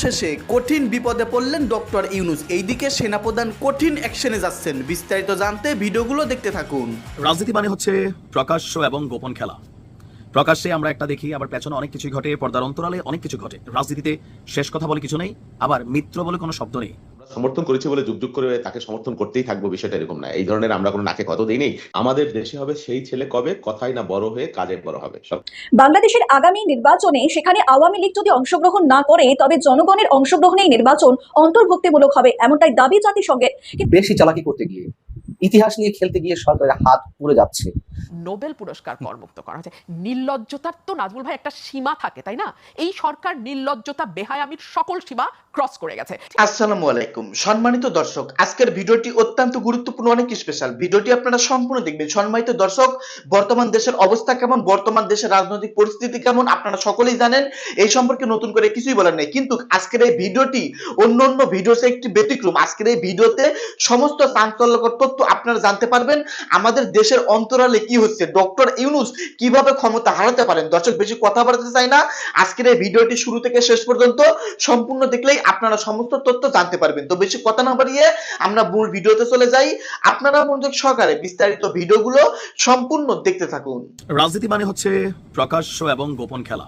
অবশেষে কঠিন বিপদে পড়লেন ডক্টর ইউনুস। এইদিকে সেনাপ্রধান কঠিন অ্যাকশনে যাচ্ছেন। বিস্তারিত জানতে ভিডিওগুলো দেখতে থাকুন। রাজনীতি মানে হচ্ছে প্রকাশ্য এবং গোপন খেলা। প্রকাশ্যে আমরা একটা দেখি, আবার পেছনে অনেক কিছু ঘটে, পর্দার অন্তরালে অনেক কিছু ঘটে। রাজনীতিতে শেষ কথা বলে কিছু নেই, আবার মিত্র বলে কোনো শব্দ নেই। সমর্থন করেছি বলে যুগ যুগ করে তাকে সমর্থন করতেই থাকব বিষয়টা এরকম না। এই ধরনের আমরা কোনো নাকে কত দিই নেই আমাদের দেশে হবে সেই ছেলে কবে? কথাই না বড় হয়ে কাজে বড় হবে। বাংলাদেশের আগামী নির্বাচনে সেখানে আওয়ামী লীগ যদি অংশগ্রহণ না করে তবে জনগণের অংশগ্রহণেই নির্বাচন অন্তর্ভুক্তিমূলক হবে এমনটাই দাবি জাতিসংঘের। বেশি চালাকি করতে গিয়ে ইতিহাস নিয়ে খেলতে গিয়ে সরকারের হাত পুড়ে যাচ্ছে। নোবেল পুরস্কার করমুক্ত করা হয়েছে। নির্লজ্জতার তো নাজমুল ভাই একটা সীমা থাকে, তাই না? এই সরকার নির্লজ্জতা, বেহায়ামির সকল সীমা ক্রস করে গেছে। আসসালামু আলাইকুম। সম্মানিত দর্শক, আজকের ভিডিওটি অত্যন্ত গুরুত্বপূর্ণ, অনেক স্পেশাল ভিডিওটি আপনারা সম্পূর্ণ দেখবেন। সম্মানিত দর্শক, বর্তমান দেশের অবস্থা কেমন? বর্তমান দেশের রাজনৈতিক পরিস্থিতি কেমন? আপনারা সকলেই জানেন, এই সম্পর্কে নতুন করে কিছুই বলার নেই। কিন্তু আজকের এই ভিডিওটি অন্য অন্য ভিডিও সে একটি ব্যতিক্রম। আজকের এই ভিডিওতে সমস্ত চাঞ্চল্যকর তথ্য আপনারা জানতে পারবেন। আমাদের দেশের অন্তরালে কি হচ্ছে? ডক্টর ইউনুস কীভাবে ক্ষমতা হারাতে পারেন? দর্শক, বেশি কথা বলতে চাই না। আজকের এই ভিডিওটি শুরু থেকে শেষ পর্যন্ত সম্পূর্ণ দেখলেই আপনারা সমস্ত তথ্য জানতে পারবেন। তো বেশি কথা না বাড়িয়ে আমরা মূল ভিডিওতে চলে যাই। আপনারা মনোযোগ সহকারে বিস্তারিত ভিডিওগুলো সম্পূর্ণ দেখতে থাকুন। রাজনীতি মানে হচ্ছে প্রকাশ্য এবং গোপন খেলা।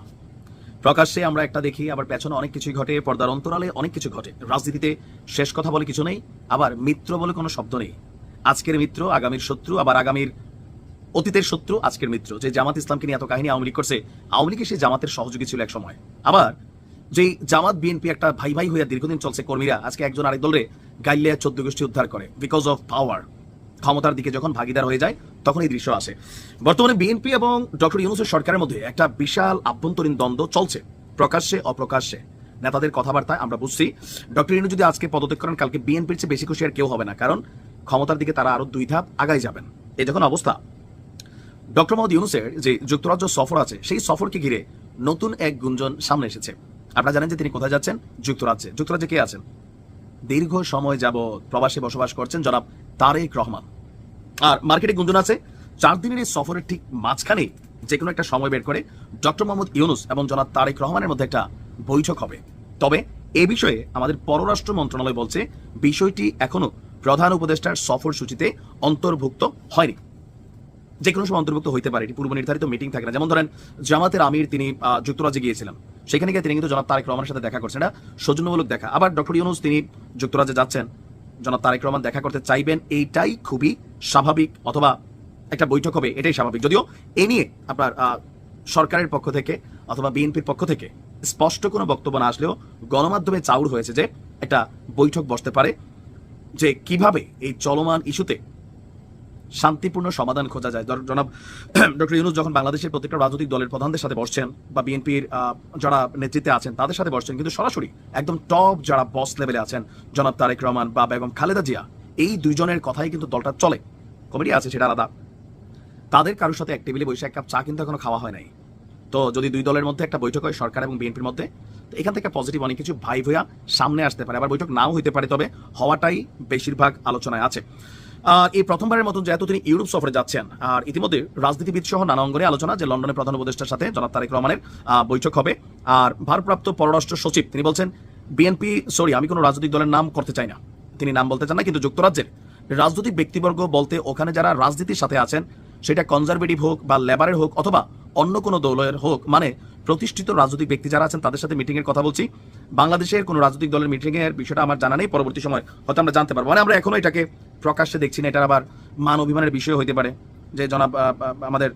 প্রকাশ্যে আমরা একটা দেখি, আবার পেছনে অনেক কিছুই ঘটে, পর্দার অন্তরালে অনেক কিছু ঘটে। রাজনীতিতে শেষ কথা বলে কিছু নেই, আবার মিত্র বলে কোনো শব্দ নেই। আজকের মিত্র, আগামীর শত্রু, আবার আগামীর অতীতের শত্রু, আজকের মিত্র, যে জামাত ইসলামকে নিয়ে এত কাহিনী আওয়ামী লীগ করছে। আওয়ামী লীগ সে জামাতের সহযোগী ছিল এক সময় আবার যে জামাত বিএনপি একটা ভাই ভাই হইয়া দীর্ঘদিন চলছে কর্মীরা, আজকে একজন আরেক দলরে গাইলিয়া চোদ্দ গোষ্ঠী উদ্ধার করে বিকজ অফ পাওয়ার ক্ষমতার দিকে যখন ভাগিদার হয়ে যায়, তখন এই দৃশ্য আসে। বর্তমানে বিএনপি এবং ডক্টর ইউনুসের সরকারের মধ্যে একটা বিশাল আভ্যন্তরীণ দ্বন্দ্ব চলছে, প্রকাশ্যে, অপ্রকাশ্যে। নেতাদের কথাবার্তায় আমরা বুঝছি, ডক্টর ইউনু যদি আজকে পদত্যাগ করেন, কালকে বিএনপির চেয়ে বেশি খুশি আর কেউ হবে না, কারণ ক্ষমতার দিকে তারা আরও দুই ধাপ আগাই যাবেন। এই যখন অবস্থা ডক্টর মোহাম্মদ ইউনুসের যে যুক্তরাজ্য সফর আছে, সেই সফরকে ঘিরে নতুন এক গুঞ্জন সামনে এসেছে। আপনারা জানেন যে তিনি কোথায় যাচ্ছেন? যুক্তরাজ্যে। যুক্তরাজ্যে কে আছেন? দীর্ঘ সময় যাবৎ প্রবাসে বসবাস করছেন জনাব তারেক রহমান। আর মার্কেটে গুঞ্জন আছে, চার দিনের এই সফরের ঠিক মাঝখানে যে কোনো একটা সময় বের করে ডক্টর মোহাম্মদ ইউনুস এবং জনাব তারেক রহমানের মধ্যে একটা বৈঠক হবে। তবে এ বিষয়ে আমাদের পররাষ্ট্র মন্ত্রণালয় বলছে, বিষয়টি এখনও প্রধান উপদেষ্টার সফর সূচিতে অন্তর্ভুক্ত হয়নি। যে কোনো সময় অন্তর্ভুক্ত হইতে পারে এটি পূর্ব নির্ধারিত মিটিং থাকে না। যেমন ধরেন, জামাতের আমির তিনি যুক্তরাজ্যে গিয়েছিলেন। সেখানে গিয়ে তিনি কিন্তু জনাব তারেক রহমানের সাথে দেখা করছেন। এটা সৌজন্যমূলক দেখা। আবার ডক্টর ইউনুস, তিনি যুক্তরাজ্যে যাচ্ছেন। জনাব তারেক রহমান দেখা করতে চাইবেন, এইটাই খুবই স্বাভাবিক অথবা একটা বৈঠক হবে, এটাই স্বাভাবিক। যদিও এ নিয়ে আপনার সরকারের পক্ষ থেকে অথবা বিএনপির পক্ষ থেকে স্পষ্ট কোনো বক্তব্য না আসলেও গণমাধ্যমে চাউর হয়েছে যে একটা বৈঠক বসতে পারে। যে কীভাবে এই চলমান ইস্যুতে শান্তিপূর্ণ সমাধান খোঁজা যায়। জনাব, ডক্টর ইউনুস যখন বাংলাদেশের প্রত্যেকটা রাজনৈতিক দলের প্রধানদের সাথে বসছেন বা বিএনপির যারা নেতৃত্বে আছেন তাদের সাথে বসছেন, কিন্তু সরাসরি একদম টপ যারা বস লেভেলে আছেন, জনাব তারেক রহমান বা বেগম খালেদা জিয়া, এই দুইজনের কথাই কিন্তু দলটা চলে। কমিটি আছে, সেটা আলাদা। তাদের কারোর সাথে এক টেবিলে বসে এক কাপ চা কিন্তু এখনও খাওয়া হয় নাই। তো যদি দুই দলের মধ্যে একটা বৈঠক হয়, সরকার এবং বিএনপির মধ্যে, তো এখান থেকে পজিটিভ অনেক কিছু ভাই ভইয়া সামনে আসতে পারে। আবার বৈঠক নাও হইতে পারে, তবে হওয়াটাই বেশিরভাগ আলোচনায় আছে। আর এই প্রথমবারের মতন যেহেতু তিনি ইউরোপ সফরে যাচ্ছেন, আর ইতিমধ্যে রাজনীতিবিদ সহ নানা অঙ্গনে আলোচনা, যে লন্ডনের প্রধান উপদেষ্টার সাথে জনাব তারেক রহমানের বৈঠক হবে। আর ভারপ্রাপ্ত পররাষ্ট্র সচিব তিনি বলছেন, বিএনপি, সরি, আমি কোনো রাজনৈতিক দলের নাম করতে চাই না। তিনি নাম বলতে চান না, কিন্তু যুক্তরাজ্যের রাজনৈতিক ব্যক্তিবর্গ বলতে ওখানে যারা রাজনীতির সাথে আছেন, সেটা কনজারভেটিভ হোক বা লেবারের হোক অথবা অন্য কোনো দলের হোক মানে প্রতিষ্ঠিত রাজনৈতিক ব্যক্তি যারা আছেন, তাদের সাথে মিটিং এর কথা বলছি। বাংলাদেশের কোনো রাজনৈতিক দলের মিটিং এর বিষয়টা আমার জানা নেই, পরবর্তী সময় হয়তো আমরা জানতে পারব। মানে আমরা এখনও এটাকে প্রকাশ্যে দেখছি না এটা আবার মান অভিমানের বিষয় হইতে পারে। যে জনাব আমাদের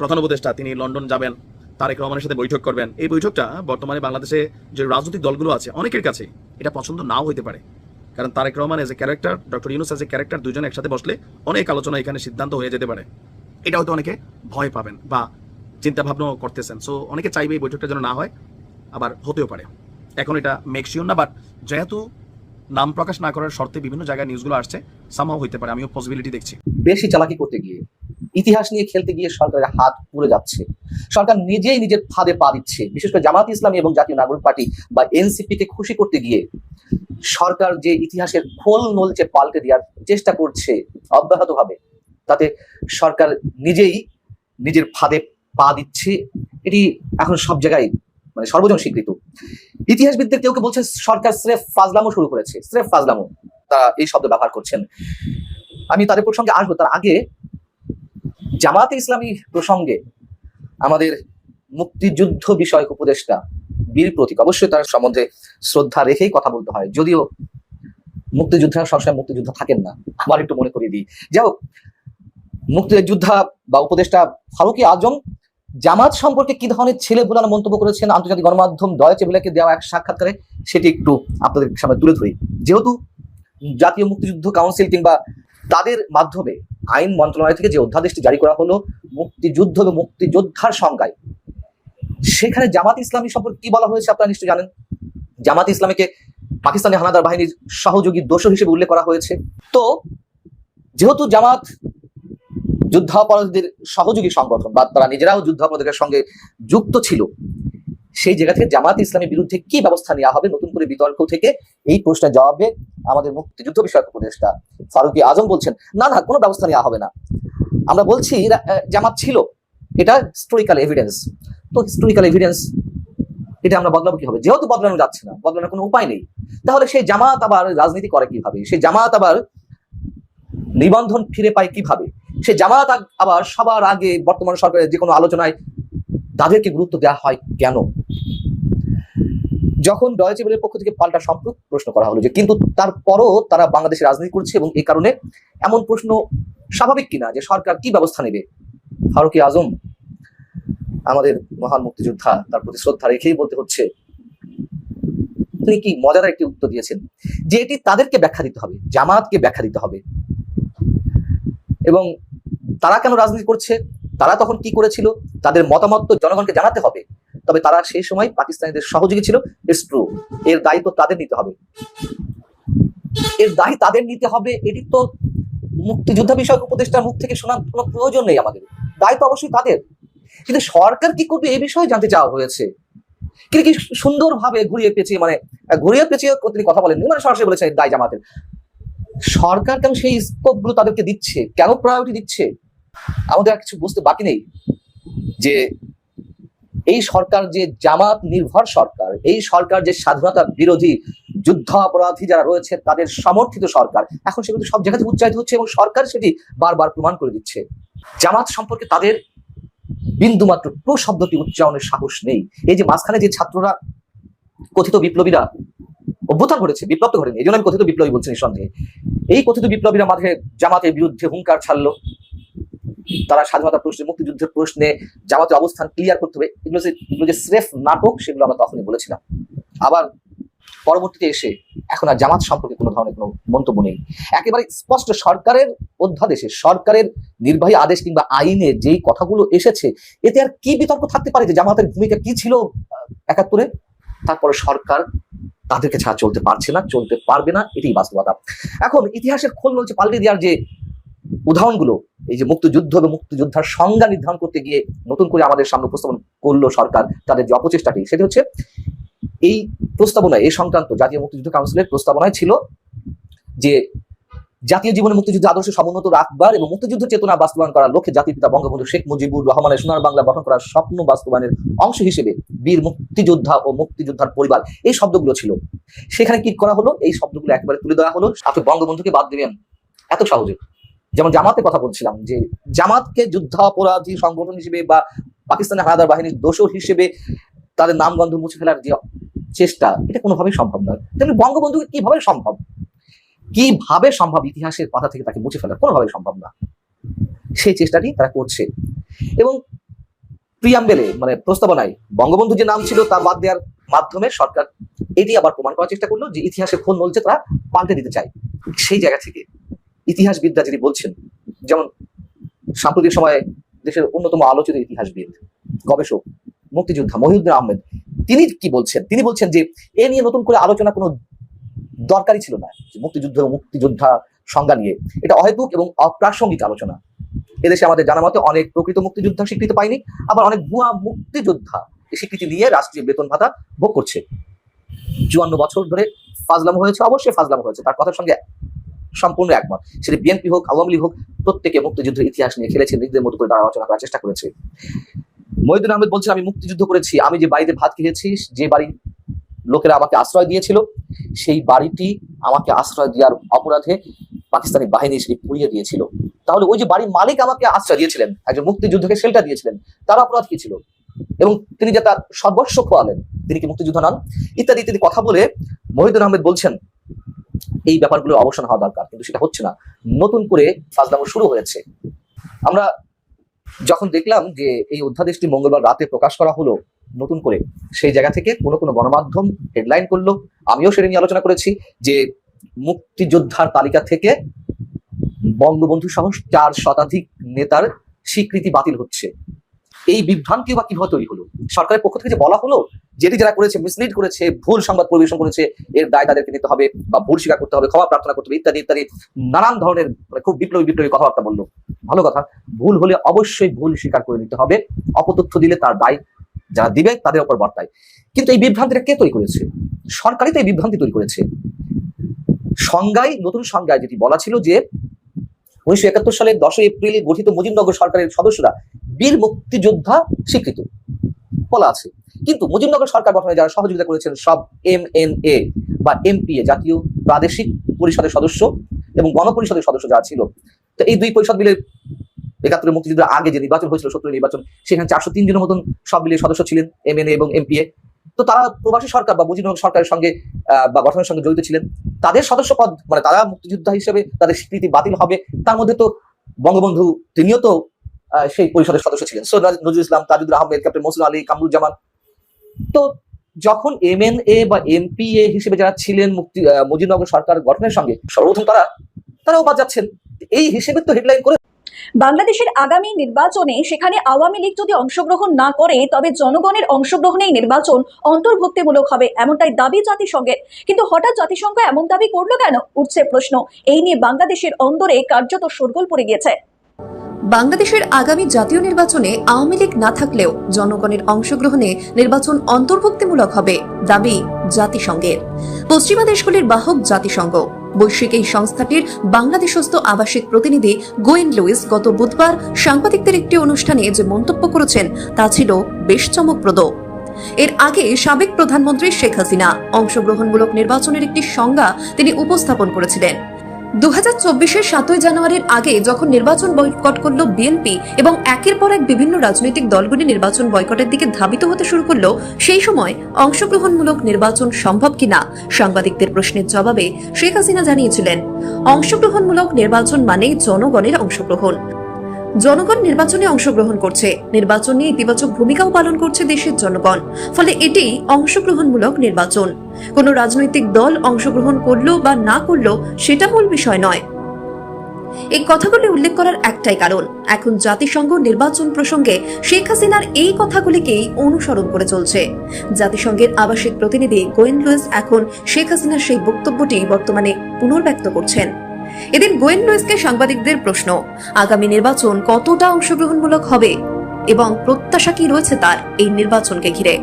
প্রধান উপদেষ্টা, তিনি লন্ডন যাবেন, তারেক রহমানের সাথে বৈঠক করবেন। এই বৈঠকটা বর্তমানে বাংলাদেশে যে রাজনৈতিক দলগুলো আছে, অনেকের কাছে এটা পছন্দ নাও হইতে পারে। কারণ Tarique Rahman as a character doctor Yunus as a character দুজন একসাথে বসলে অনেক আলোচনা এখানে সিদ্ধান্ত হয়ে যেতে পারে। এটা হয়তো অনেকে ভয় পাবেন বা চিন্তা ভাবনাও করতেছেন। সো অনেকে চাইবে এই বৈঠকটা যেন না হয়, আবার হতেও পারে। এখন এটা মেকশিওর না বাট যেহেতু নাম প্রকাশ না করার শর্তে বিভিন্ন জায়গায় নিউজগুলো আসছে সামহাও হইতে পারে, আমিও পসিবিলিটি দেখছি। বেশি চালাকি করতে গিয়ে, ইতিহাস নিয়ে খেলতে গিয়ে সরকারের হাত পুড়ে যাচ্ছে। সরকার নিজেই নিজের ফাঁদে পা দিচ্ছে। বিশেষ করে জামাত ইসলামী এবং জাতীয় নাগরিক পার্টি বা এনসিপি কে খুশি করতে গিয়ে সরকার যে ইতিহাসের খোল নলচে পাল্টে দেওয়ার চেষ্টা করছে অব্যাহতভাবে, তাতে সরকার নিজেই নিজের ফাঁদে পা দিচ্ছে। এটি এখন সব জায়গায় মানে সর্বজন স্বীকৃত। ইতিহাসবিদদের কেউ কেউ বলছে সরকার স্রেফ ফাজলামো শুরু করেছে, স্রেফ ফাজলামো। তারা এই শব্দ ব্যবহার করছেন। আমি তাদের প্রসঙ্গে আসব। তার আগে জামাতে ইসলামী প্রসঙ্গে আমাদের মুক্তিযুদ্ধ বিষয়ক উপদেষ্টা বীর প্রতীক, অবশ্যই তার সম্বন্ধে শ্রদ্ধা রেখেই কথা বলতে হয়। যদিও মুক্তিযোদ্ধারা সবসময় মুক্তিযোদ্ধা থাকেন না, আমার একটু মনে করিয়ে দিই। যাই হোক, মুক্তিযোদ্ধা বা উপদেষ্টা ফারুকি আজম জামাত সম্পর্কে কি ধরনের ছেলে বুলানো মন্তব্য করেছেন? আন্তর্জাতিক গণমাধ্যম দয় চেবুলাকে দেওয়া এক সাক্ষাৎকারে সেটি একটু আপনাদের সামনে তুলে ধরি। যেহেতু জাতীয় মুক্তিযুদ্ধ কাউন্সিল কিংবা তাদের মাধ্যমে আইন মন্ত্রণালয় থেকে যে অধ্যাদেশটি জারি করা হলো, মুক্তিযুদ্ধ এবং মুক্তিযোদ্ধার সংজ্ঞায়, সেখানে জামাত ইসলামী সম্পর্কে কি বলা হয়েছে আপনারা নিশ্চয়ই জানেন? জামাত ইসলামীকে পাকিস্তানি হানাদার বাহিনীর সহযোগী দোষ হিসেবে উল্লেখ করা হয়েছে। তো, যেহেতু জামাত যুদ্ধাপরাধীদের সহযোগী সংগঠন বা তারা নিজেরাও যুদ্ধাপরাধীদের সঙ্গে যুক্ত ছিল সেই জায়গা থেকে জামাত ইসলামের বিরুদ্ধে কি ব্যবস্থা নেওয়া হবে, নতুন করে বিতর্ক থেকে? এই প্রশ্নের জবাবে আমাদের মুক্তিযুদ্ধ বিষয়ক উপদেষ্টা ফারুকি আজম বলছেন, না না, কোনো ব্যবস্থা নেওয়া হবে না। আমরা বলছি জামাত ছিল। এটা হিস্টোরিক্যাল এভিডেন্স তো হিস্টোরিক্যাল এভিডেন্স এটা আমরা বদলাবো কি হবে যেহেতু বদলানো যাচ্ছে না, বদলানোর কোনো উপায় নেই। তাহলে সেই জামাত আবার রাজনীতি করে কীভাবে? সেই জামাত আবার নিবন্ধন ফিরে পায় কীভাবে? সে জামাত আবার সবার আগে বর্তমান সরকারের যে কোনো আলোচনায় তাদেরকে গুরুত্ব দেওয়া হয় কেন? যখন ডয়েচে বেলের পক্ষ থেকে পাল্টা সম্পর্ক প্রশ্ন করা হলো যে কিন্তু তারপরও তারা বাংলাদেশে রাজনীতি করছে এবং এই কারণে এমন প্রশ্ন স্বাভাবিক কিনা যে সরকার কি ব্যবস্থা নেবে? ফারুকি আজম, আমাদের মহান মুক্তিযোদ্ধা, তার প্রতি শ্রদ্ধা রেখেই বলতে হচ্ছে, তিনি কি মজাদার একটি উত্তর দিয়েছেন যে এটি তাদেরকে ব্যাখ্যা দিতে হবে জামাতকে ব্যাখ্যা দিতে হবে। এবং তারা কেন রাজনীতি করছে? তারা তখন কি করেছিল? তাদের মতামত জনগণকে জানাতে হবে। তবে তারা সেই সময় পাকিস্তানিদের সহযোগী ছিল ইটস ট্রু এর দায়িত্ব তাদের নিতে হবে। এর দায়ী তাদের নিতে হবে, এটি তো মুক্তিযোদ্ধা বিষয়ক উপদেষ্টার মুখ থেকে শোনার কোনো প্রয়োজন নেই আমাদের। দায়িত্ব অবশ্যই তাদের। কিন্তু সরকার কি করবে এই বিষয়ে জানতে চাওয়া হয়েছে। কিন্তু কি সুন্দরভাবে ঘুরিয়ে পেঁচিয়ে মানে ঘুরিয়ে পেঁচিয়ে তিনি কথা বলেননি মানে সরাসরি বলেছেন দায় জামাতের। সরকার কেন সেই স্কোপগুলো তাদেরকে দিচ্ছে? কেন প্রায়োরিটি দিচ্ছে? আমাদের আর কিছু বুঝতে বাকি নেই যে এই সরকার যে জামাত নির্ভর সরকার, এই সরকার যে স্বাধীনতা বিরোধী যুদ্ধ অপরাধী যারা রয়েছে তাদের সমর্থিত সরকার, এখন সেগুলো সব জায়গাতে উচ্চারিত হচ্ছে এবং সরকার সেটি বারবার প্রমাণ করে দিচ্ছে। জামাত সম্পর্কে তাদের বিন্দুমাত্র প্রো শব্দটি উচ্চারণের সাহস নেই। এই যে মাঝখানে যে ছাত্ররা, কথিত বিপ্লবীরা অভ্যুত্থান ঘটেছে বিপ্লব তো ঘটেনি, এই জন্য আমি কথিত বিপ্লবী বলছি নিঃসন্দেহে। এই কথিত বিপ্লবীরা মাঝে জামাতের বিরুদ্ধে হুঙ্কার ছাড়লো। তারা স্বাধীনতা প্রশ্নে, মুক্তিযুদ্ধের প্রশ্নে জামাতের অবস্থান ক্লিয়ার করতে হবে। এগুলো যে স্রেফ নাটক সেগুলো আমরা তখনই বলেছিলাম। আবার পরবর্তীতে এসে এখন আর জামাত সম্পর্কে কোনো ধরনের কোনো মন্তব্য নেই। একেবারে স্পষ্ট সরকারের অধ্যাদেশে, সরকারের নির্বাহী আদেশ কিংবা আইনে যেই কথাগুলো এসেছে, এতে আর কি বিতর্ক থাকতে পারে যে জামাতের ভূমিকা কি ছিল একাত্তরে? তারপরে সরকার তাদেরকে ছাড়া চলতে পারছে না, চলতে পারবে না, এটাই বাস্তবতা। এখন ইতিহাসের খোল নলছে পাল্টে দেওয়ার যে উদাহরণগুলো, এই যে মুক্তিযুদ্ধ এবং মুক্তিযোদ্ধার সংজ্ঞা নির্ধারণ করতে গিয়ে নতুন করে আমাদের সামনে উপস্থাপন করল সরকার, তাদের যে অপচেষ্টাটি, সেটি হচ্ছে এই প্রস্তাবনায়, এই সংক্রান্ত জাতীয় মুক্তিযুদ্ধ কাউন্সিলের প্রস্তাবনায় ছিল যে জাতীয় জীবনে মুক্তিযুদ্ধ আদর্শ সমুন্নত রাখবার এবং মুক্তিযুদ্ধ চেতনা বাস্তবায়ন করার লক্ষ্যে জাতির পিতা বঙ্গবন্ধু শেখ মুজিবুর রহমানের সোনার বাংলা গঠন করার স্বপ্ন বাস্তবায়নের অংশ হিসেবে বীর মুক্তিযোদ্ধা ও মুক্তিযোদ্ধার পরিবার, এই শব্দগুলো ছিল। সেখানে কি করা হলো? এই শব্দগুলো একেবারে তুলে দেওয়া হলো। আপনি বঙ্গবন্ধুকে বাদ দিবেন, এত সহজে। যেমন জামাতের কথা বলছিলাম যে জামাতকে যুদ্ধাপরাধী সংগঠন হিসেবে বা পাকিস্তানের হানাদার বাহিনীর দোষর হিসেবে তাদের নামগন্ধ মুছে ফেলার যে চেষ্টা, এটা কোনোভাবেই সম্ভব নয়। তেমনি বঙ্গবন্ধুকে কীভাবে সম্ভব? কীভাবে সম্ভব ইতিহাসের পাতা থেকে তাকে মুছে ফেলা কোনোভাবেই সম্ভব না। সেই চেষ্টাটি তারা করছে। এবং প্রিয়াম্বেলে মানে প্রস্তাবনায় বঙ্গবন্ধু যে নাম ছিল তা বাদ দেওয়ার মাধ্যমে সরকার এটি আবার প্রমাণ করার চেষ্টা করল যে ইতিহাসে খোল নলছে তারা পাল্টে দিতে চায়। সেই জায়গা থেকে ইতিহাসবিদরা যিনি বলছেন, যেমন সাম্প্রতিক সময়ে দেশের অন্যতম আলোচিত ইতিহাসবিদ, গবেষক, মুক্তিযোদ্ধা মহিউদ্দিন আহমেদ, তিনি কি বলছেন? তিনি বলছেন যে, এ নিয়ে নতুন করে আলোচনা কোনো দরকারই ছিল না মুক্তিযুদ্ধ মুক্তিযোদ্ধা সংজ্ঞা নিয়ে। এটা অহেতুক এবং অপ্রাসঙ্গিক আলোচনা। এদেশে আমাদের জানা মতে অনেক প্রকৃত মুক্তিযোদ্ধা স্বীকৃতি পায়নি, আবার অনেক ভুয়া মুক্তিযোদ্ধা স্বীকৃতি নিয়ে রাষ্ট্রীয় বেতন ভাতা ভোগ করছে। চুয়ান্ন বছর ধরে ফাজলাম হয়েছে, অবশ্যই ফাজলাম হয়েছে, তার কথার সঙ্গে সম্পূর্ণ একমত। সেটি বিএনপি হোক, আওয়ামী লীগ হোক, প্রত্যেকে মুক্তিযুদ্ধের ইতিহাস নিয়ে খেলেছে, নিজেদের মতো করে তারা আলোচনা করার চেষ্টা করেছে। মহিদুল আহমেদ বলছেন, আমি মুক্তিযুদ্ধ করেছি, আমি যে বাড়িতে ভাত খেয়েছি, যে বাড়ি লোকেরা আমাকে আশ্রয় দিয়েছিল, সেই বাড়িটি আমাকে আশ্রয় দেওয়ার অপরাধে পাকিস্তানি বাহিনী সেটি পুড়িয়ে দিয়েছিল। তাহলে ওই যে বাড়ির মালিক আমাকে আশ্রয় দিয়েছিলেন, একজন মুক্তিযুদ্ধকে শেল্টার দিয়েছিলেন, তার অপরাধ কি ছিল? এবং তিনি যে তার সর্বস্ব খোয়ালেন, তিনি কি মুক্তিযুদ্ধ নন? ইত্যাদি ইত্যাদি কথা বলে মহিদুর আহমেদ বলছেন এই ব্যাপারগুলো অবসান হওয়া দরকার, কিন্তু সেটা হচ্ছে না। নতুন করে ফাজলামো শুরু হয়েছে। আমরা যখন দেখলাম যে এই অধ্যাদেশটি মঙ্গলবার রাতে প্রকাশ করা হলো, নতুন করে, সেই জায়গা থেকে কোনো কোনো গণমাধ্যম হেডলাইন করল। আমিও সেটা নিয়ে আলোচনা করেছি যে মুক্তিযোদ্ধার তালিকা থেকে বঙ্গবন্ধু সহ চার শতাধিক নেতার স্বীকৃতি বাতিল হচ্ছে। এই বিভ্রান্তি বা কীভাবে তৈরি হলো? সরকারের পক্ষ থেকে যে বলা হলো, যেটি যারা করেছে মিসলিড করেছে, ভুল সংবাদ পরিবেশন করেছে, এর দায় তাদেরকে নিতে হবে বা ভুল স্বীকার করতে হবে, ক্ষমা প্রার্থনা করতে হবে, ইত্যাদি ইত্যাদি, নানান ধরনের মানে খুব বিপ্লবী বিপ্লবী কথাবার্তা বলল। ভালো কথা, ভুল হলে অবশ্যই ভুল স্বীকার করে নিতে হবে, অপতথ্য দিলে তার দায় যারা দিবে, তাদের উপর বর্তায়। কিন্তু এই বিভ্রান্তিটা কে তৈরি করেছে? সরকারই তো এই বিভ্রান্তি তৈরি করেছে। সংজ্ঞায়, নতুন সংজ্ঞায় যেটি বলা ছিল যে উনিশশো একাত্তর সালের দশই এপ্রিল গঠিত মুজিবনগর সরকারের সদস্যরা বীর মুক্তিযোদ্ধা স্বীকৃত। বলা আছে। কিন্তু মুজিবনগর সরকার গঠনে যারা সহযোগিতা করেছেন সব এম এন এ বা এমপিএ জাতীয় প্রাদেশিক পরিষদের সদস্য এবং গণপরিষদের সদস্য যারা ছিল। তো এই দুই পরিষদ মিলে একাত্তরের মুক্তিযুদ্ধের আগে যে নির্বাচন হয়েছিল সত্তর নির্বাচন, সেখানে চারশো তিন জনের মতন সব মিলিয়ে সদস্য ছিলেন এম এন এ এবং এমপিএ তো তারা প্রবাসী সরকার বা মুজিবনগর সরকারের সঙ্গে বা গঠনের সঙ্গে জড়িত ছিলেন। তাদের সদস্য পদ মানে তারা মুক্তিযোদ্ধা হিসেবে তাদের স্বীকৃতি বাতিল হবে। তার মধ্যে তো বঙ্গবন্ধু, তিনিও তো সেই পরিষদের সদস্য ছিলেন। রাজ- নজরুল ইসলাম তাজুদ্দুর আহমেদ, ক্যাপ্টেন মসুল আলী, কামরুজ্জামান। তো যখন এম এন এ বা এমপিএ হিসেবে যারা ছিলেন মুক্তি মুজিবনগর সরকার গঠনের সঙ্গে, সর্বপ্রথম তারা, তারাও বাদ যাচ্ছেন। এই হিসেবে তো হেডলাইন করে বাংলাদেশের আগামী নির্বাচনে সেখানে আওয়ামী লীগ যদি অংশগ্রহণ না করে, তবে জনগণের অংশগ্রহণেই নির্বাচন অন্তর্ভুক্তিমূলক হবে এমনটাই দাবি জাতিসংঘের। কিন্তু হঠাৎ জাতিসংঘ এমন দাবি করল কেন? উঠছে প্রশ্ন। এই নিয়ে বাংলাদেশের অন্দরে কার্যত শোরগোল পড়ে গিয়েছে। বাংলাদেশের আগামী জাতীয় নির্বাচনে আওয়ামী লীগ না থাকলেও জনগণের অংশগ্রহণে নির্বাচন অন্তর্ভুক্তিমূলক হবে, দাবি জাতিসংঘের। পশ্চিমা দেশগুলির বাহক জাতিসংঘ। বৈশ্বিক এই সংস্থাটির বাংলাদেশস্থ আবাসিক প্রতিনিধি গোয়েন লুইস গত বুধবার সাংবাদিকদের একটি অনুষ্ঠানে যে মন্তব্য করেছেন, তা ছিল বেশ চমকপ্রদ। এর আগে সাবেক প্রধানমন্ত্রী শেখ হাসিনা অংশগ্রহণমূলক নির্বাচনের একটি সংজ্ঞা তিনি উপস্থাপন করেছিলেন। দু হাজার চব্বিশের সাতই জানুয়ারির আগে যখন নির্বাচন বয়কট করল বিএনপি এবং একের পর এক বিভিন্ন রাজনৈতিক দলগুলি নির্বাচন বয়কটের দিকে ধাবিত হতে শুরু করল, সেই সময় অংশগ্রহণমূলক নির্বাচন সম্ভব কিনা? সাংবাদিকদের প্রশ্নের জবাবে শেখ হাসিনা জানিয়েছিলেন, অংশগ্রহণমূলক নির্বাচন মানেই জনগণের অংশগ্রহণ। জনগণ নির্বাচনে অংশগ্রহণ করছে। নির্বাচন নিয়ে ইতিবাচক ভূমিকাও পালন করছে দেশের জনগণ। ফলে এটি অংশগ্রহণমূলক নির্বাচন। কোনো রাজনৈতিক দল অংশগ্রহণ করল বা না করল, সেটা মূল বিষয় নয়। এই কথাগুলি উল্লেখ করার একটাই কারণ। এখন জাতিসংঘ নির্বাচন প্রসঙ্গে শেখ হাসিনার এই কথাগুলিকেই অনুসরণ করে চলছে। জাতিসংঘের আবাসিক প্রতিনিধি গোয়েন লুইস এখন শেখ হাসিনার সেই বক্তব্যটি বর্তমানে পুনর্ব্যক্ত করছেন। এদিন গোয়েন লুইসকে সাংবাদিকদের প্রশ্ন, আগামী নির্বাচন কতটা অংশগ্রহণমূলক হবে এবং প্রত্যাশা কি রয়েছে তার এই নির্বাচনকে ঘিরে?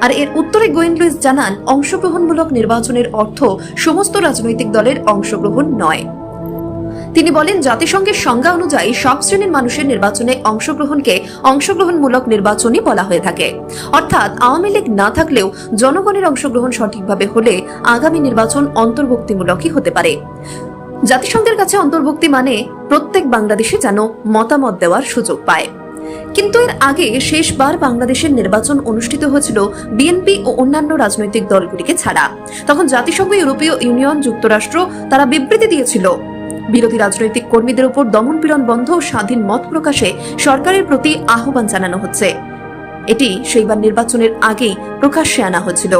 আর এর উত্তরে গোয়েন লুইস জানান, অংশগ্রহণমূলক নির্বাচনের অর্থ সমস্ত রাজনৈতিক দলের অংশগ্রহণ নয়। তিনি বলেন, জাতিসংঘের সংজ্ঞা অনুযায়ী সব শ্রেণির মানুষের নির্বাচনে অংশগ্রহণকে অংশগ্রহণমূলক নির্বাচনই বলা হয়ে থাকে। অর্থাৎ আওয়ামী লীগ না থাকলেও জনগণের অংশগ্রহণ সঠিকভাবে হলে আগামী নির্বাচন অন্তর্ভুক্তিমূলকই হতে পারে। জাতিসংঘের কাছে অন্তর্ভুক্তি মানে প্রত্যেক বাংলাদেশে যেন মতামত দেওয়ার সুযোগ পায়। কিন্তু এর আগে শেষবার বাংলাদেশের নির্বাচন অনুষ্ঠিত হয়েছিল বিএনপি ও অন্যান্য রাজনৈতিক দলগুলিকে ছাড়া। তখন জাতিসংঘ, ইউরোপীয় ইউনিয়ন, যুক্তরাষ্ট্র তারা বিবৃতি দিয়েছিল বিরোধী রাজনৈতিক কর্মীদের উপর দমনপীড়ন বন্ধ ও স্বাধীন মত প্রকাশে সরকারের প্রতি আহ্বান জানানো হচ্ছে। এটি সেইবার নির্বাচনের আগেই প্রকাশ্যে আনা হয়েছিল।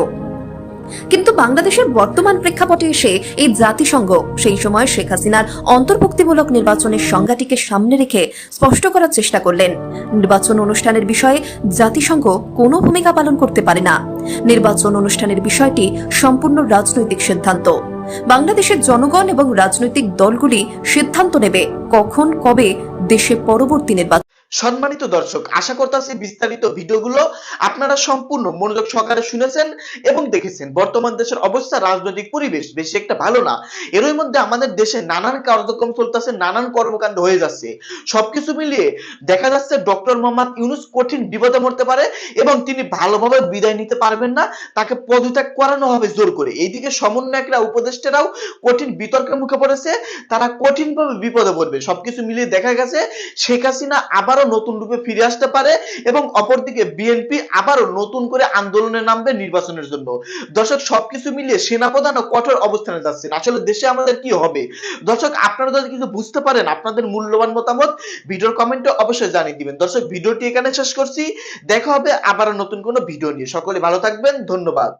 কিন্তু বাংলাদেশের বর্তমান প্রেক্ষাপটে এসে এই জাতিসংঘ, সেই সময় শেখ হাসিনার অন্তর্ভুক্তিমূলক নির্বাচনের সংজ্ঞাটিকে সামনে রেখে স্পষ্ট করার চেষ্টা করলেন। নির্বাচন অনুষ্ঠানের বিষয়ে জাতিসংঘ কোনো ভূমিকা পালন করতে পারে না। নির্বাচন অনুষ্ঠানের বিষয়টি সম্পূর্ণ রাজনৈতিক সিদ্ধান্ত। বাংলাদেশের জনগণ এবং রাজনৈতিক দলগুলি সিদ্ধান্ত নেবে কখন, কবে দেশে পরবর্তী নির্বাচন সম্মানিত দর্শক, আশা করতেছি বিস্তারিত ভিডিওগুলো আপনারা সম্পূর্ণ মনোযোগ সহকারে শুনেছেন এবং দেখেছেন। বর্তমান দেশের অবস্থা, রাজনৈতিক পরিবেশ বেশি একটা ভালো না। এরই মধ্যে আমাদের দেশে নানান কার্যক্রম চলতেছে, নানান কর্মকাণ্ড হয়ে যাচ্ছে। সবকিছু মিলিয়ে দেখা যাচ্ছে ডক্টর মোহাম্মদ ইউনুস কঠিন বিপদে মরতে পারে এবং তিনি ভালোভাবে বিদায় নিতে পারবেন না, তাকে পদত্যাগ করানো হবে জোর করে। এইদিকে সমন্বয়করা, উপদেষ্টারাও কঠিন বিতর্কের মুখে পড়েছে, তারা কঠিনভাবে বিপদে পড়বে। সবকিছু মিলিয়ে দেখা গেছে, শেখ হাসিনা আবারও নতুন রূপে ফিরে আসতে পারে এবং অপরদিকে বিএনপি আবারও নতুন করে আন্দোলনে নামবে নির্বাচনের জন্য। দর্শক, সবকিছু মিলিয়ে সেনাপ্রধানও কঠোর অবস্থানে যাচ্ছেন। আসলে দেশে আমাদের কি হবে? দর্শক, আপনারা যদি কিছু বুঝতে পারেন, আপনাদের মূল্যবান মতামত ভিডিওর কমেন্টে অবশ্যই জানিয়ে দিবেন। দর্শক, ভিডিওটি এখানে শেষ করছি। দেখা হবে আবারও নতুন কোনো ভিডিও নিয়ে। সকলে ভালো থাকবেন। ধন্যবাদ।